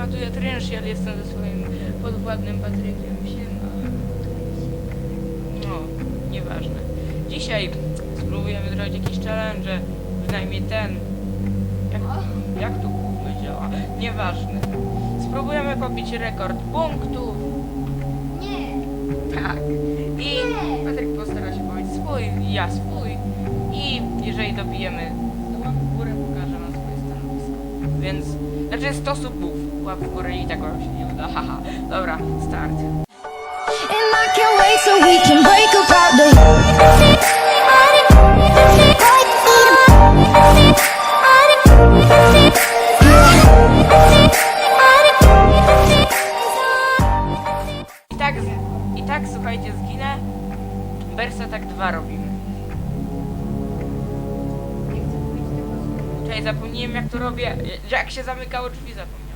siema, tu ja Trenchial, jestem ze swoim podwładnym Patrykiem. Siema. No, nieważne. Dzisiaj spróbujemy zrobić jakiś challenge, bynajmniej ten. Jak, jak to kurwa działa? Nieważne. Spróbujemy pobić rekord punktów. Nie. Tak. I Patryk postara się powiedzieć swój, ja swój. I jeżeli dobijemy, Więc, znaczy 100 subów. Łap w górę i tak wam się nie uda. Haha. Dobra, start. And I can't wait so we can break apart the I tak, i tak słuchajcie, zginę. Bersa tak dwa robimy. Zapomniałem jak to robię. Jak się zamykało drzwi zapomniałem.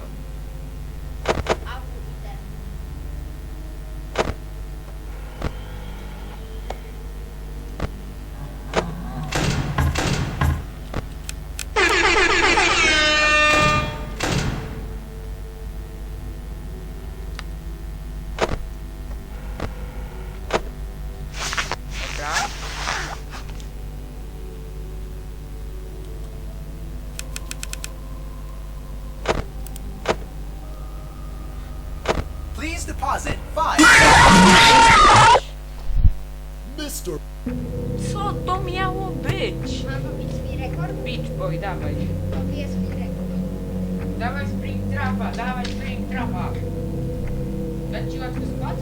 Deposit five. Mr. Co to miało być? Mam pobić swój rekord? Beach Boy, dawaj. Pobiję swój rekord. Dawaj Spring Trapa, dawaj Spring Trapa. Dać ci łatwy skład?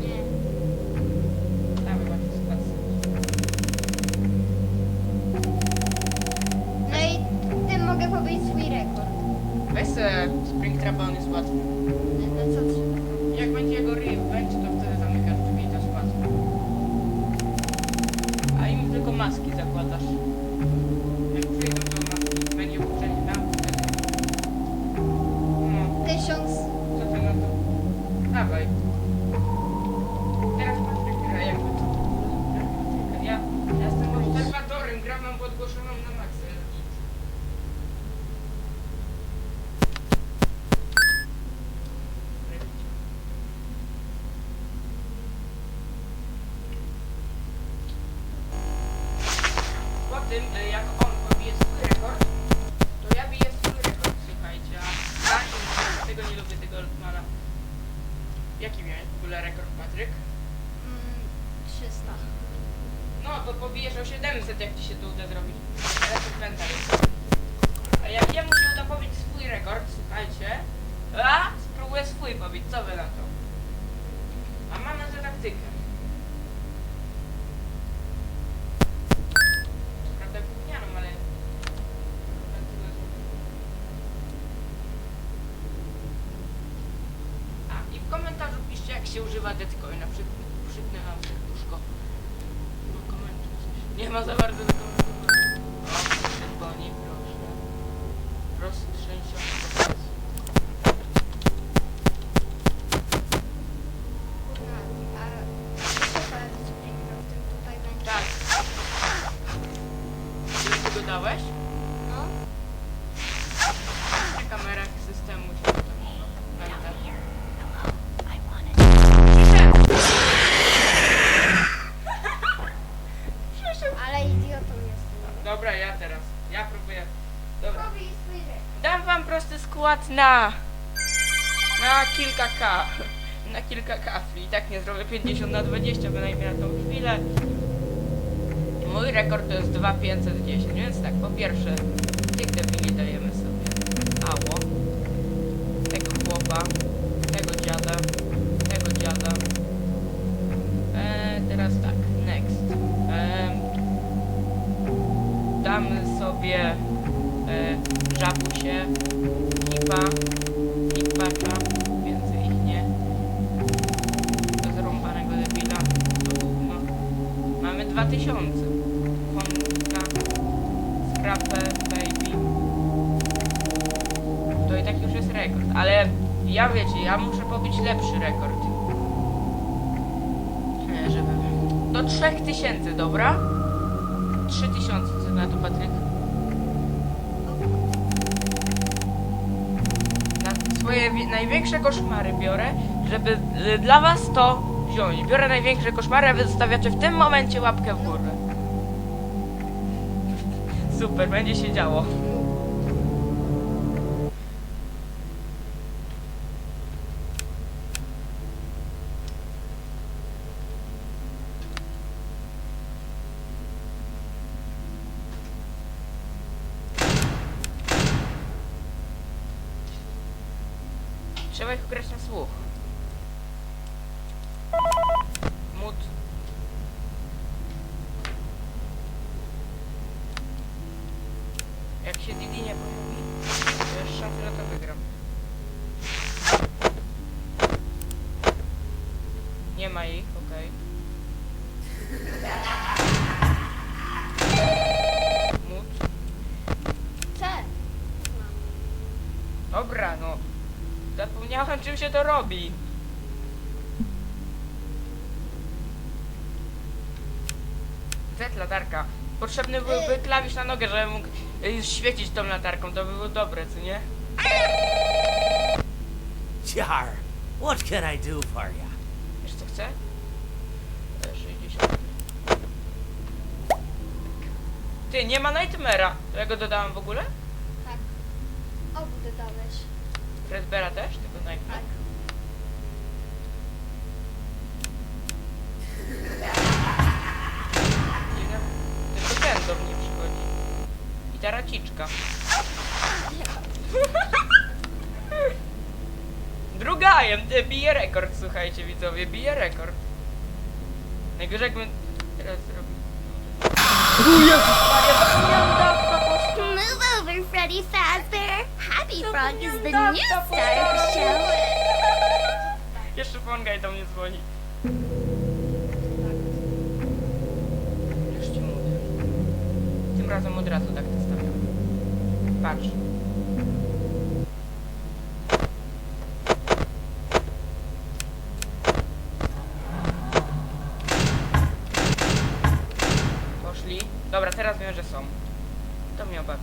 Nie. Dawaj łatwy skład. No i tym mogę pobić swój rekord. Weź Spring Trapa, on jest łatwy. Tym, e, jak on pobije swój rekord, to ja biję swój rekord, słuchajcie. A ja tego nie lubię, tego Oldmana. Jaki miałeś w ogóle rekord, Patryk? Mm, 300. No, to pobijesz o 700, jak ci się to uda zrobić. Ale to inwentarz. A jak jemu się uda pobić swój rekord, słuchajcie, a spróbuję swój pobić, co wy na to? A mamy tę taktykę. Co Prawda gównianą, ale... tak tyle zrobię. A, i w komentarzu piszcie, jak się używa Deadcoina. Przy, przypnę wam serduszko. No komentuj coś. Nie ma za bardzo do Ja próbuję. Dobra. Dam wam prosty skład na... Na kilka K. Na kilka kafli. I tak nie zrobię 50 na 20 bynajmniej na tą chwilę. Mój rekord to jest 2510, więc tak, po pierwsze, tych debili dajemy sobie. Ało. Tego chłopa. Damy sobie e, żabusie, hipa, hipacza, więcej ich nie. Zrąbanego debila, to gówno. Mamy 2000. Konka, scrapę, baby. To i tak już jest rekord, ale ja wiecie, ja muszę pobić lepszy rekord. Nie, żeby... Do 3000, dobra? 3000, na to Patryk? Na swoje swoje wi- największe koszmary biorę, żeby y, dla was to wziąć. Biorę największe koszmary, a wy zostawiacie w tym momencie łapkę w górę. Super, będzie się działo. Trzeba ich grać na słuch. Mut. Jak się Didi nie pojawi, to jest szansa, że to wygram. Nie ma ich, okej. Mut. C. Dobra, no. Zapomniałem czym się to robi. Z latarka. Potrzebny byłby klawisz na nogę, żebym mógł y, świecić tą latarką. To by było dobre, co nie? Jar, what can I do for you? Wiesz co chcę? E, 60. Ty, nie ma Nightmare'a. To ja go dodałem w ogóle? Tak. Obu dodałeś. Redbera też? Tylko Nightmare? Tak. Dziwne. Tylko ten do mnie przychodzi. I ta raciczka. Druga IMT bije rekord, słuchajcie widzowie, bije rekord. Najgorzej jakbym teraz zrobił. Move over, Freddy Fazbear. Happy Frog is the new star of the show. Jeszcze Fongaj do mnie dzwoni. Już ci mówię. Tym razem od razu tak to stawiam. Patrz. Poszli. Dobra, teraz wiem, że są. To mnie obawia.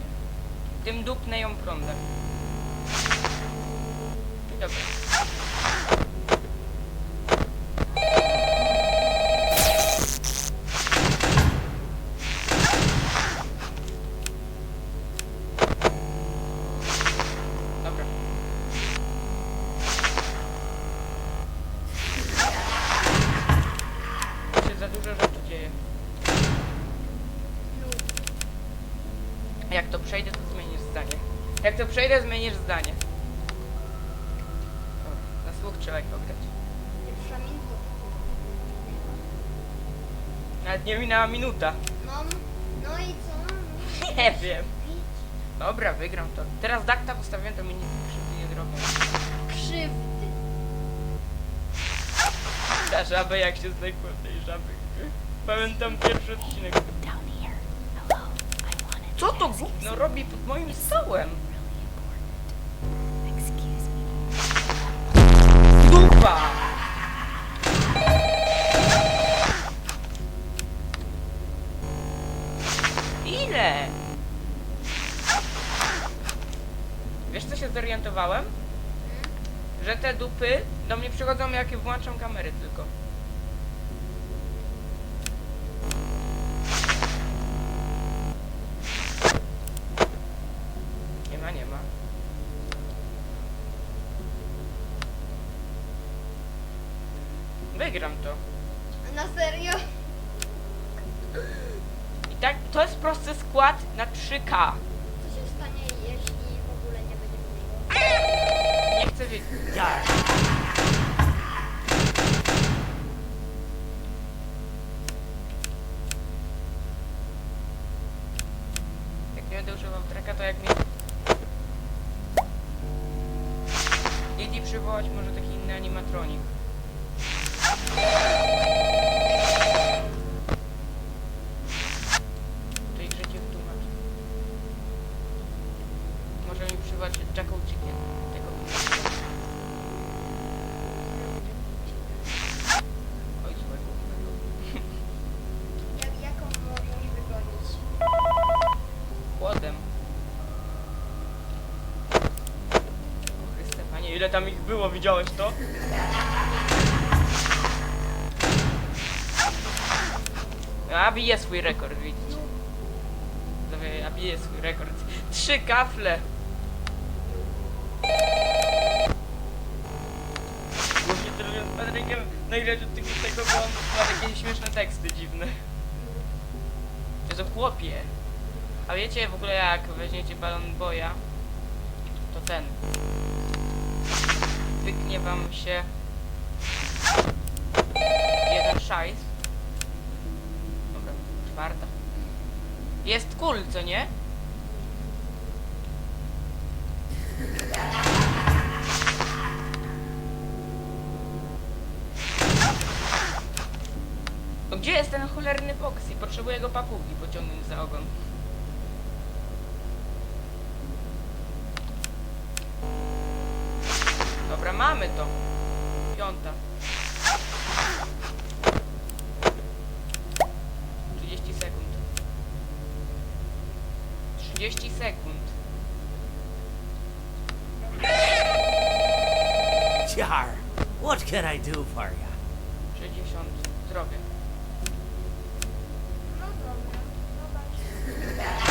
Tym dupnę ją prądem. Dobra. Za dużo rzeczy dzieje. Jak to przejdę, to zmienisz zdanie. Jak to przejdę, zmienisz zdanie. O, na słuch trzeba ich ograć. Pierwsza minuta. Nawet nie minęła minuta. No, no i co? Nie wiem. Dobra, wygram to. Teraz dakta postawiłem, to mi nic krzywdy nie zrobią. Krzywdy. Ta żaba jak się zdechła w tej żaby. Pamiętam pierwszy odcinek. Co to gówno robi pod moim stołem? Dupa! Ile? Wiesz co się zorientowałem? Że te dupy do mnie przychodzą jak włączam kamery tylko. Nie ma, nie ma. Wygram to. Na serio? I tak, to jest prosty skład na 3K. Co się stanie, jeśli w ogóle nie będzie wyszło? Nie chcę wiedzieć. Jar, Jak nie będę używał traka, to jak mi... Didi przywołać może taki inny animatronik. To ich życie wytłumacz. Może mi przywołać Jacką Chicken. Tego. Oj, złego. złego. Jak, jaką możesz wygonić? Chłodem. O Chryste, Ile tam ich było, widziałeś to? A bije swój rekord, widzicie. A bije swój rekord. Trzy kafle. Głównie to z Patrykiem nagrać od tego, tego, bo on ma takie śmieszne teksty dziwne. To chłopie. A wiecie w ogóle jak weźmiecie balon boja, to ten. Wyknie wam się jeden szajs. Czwarta. Jest cool, co nie? No gdzie jest ten cholerny Foxy? Potrzebuję go papugi pociągnąć za ogon. Dobra, mamy to. Piąta. 30 sekund. 30 sekund. Jar, what can I do for ya? 60. Zdrowie. No dobra, zobacz. 20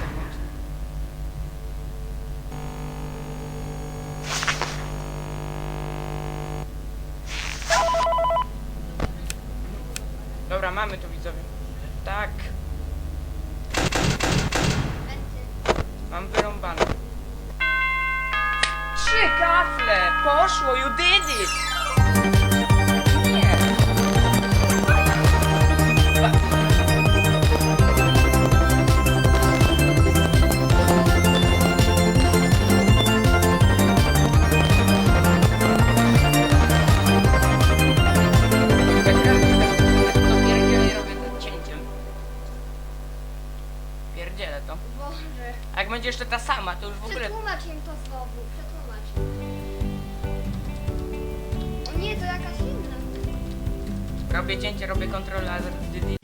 sekund. Dobra, mamy to Poszło, you did it! Nie. To pierdzielę robię to cięciem. Pierdzielę to. Boże. A jak będzie jeszcze ta sama, to już w ogóle... Przetłumacz im to znowu, przetłumacz. Robię cięcie, robię kontrolę, a zaraz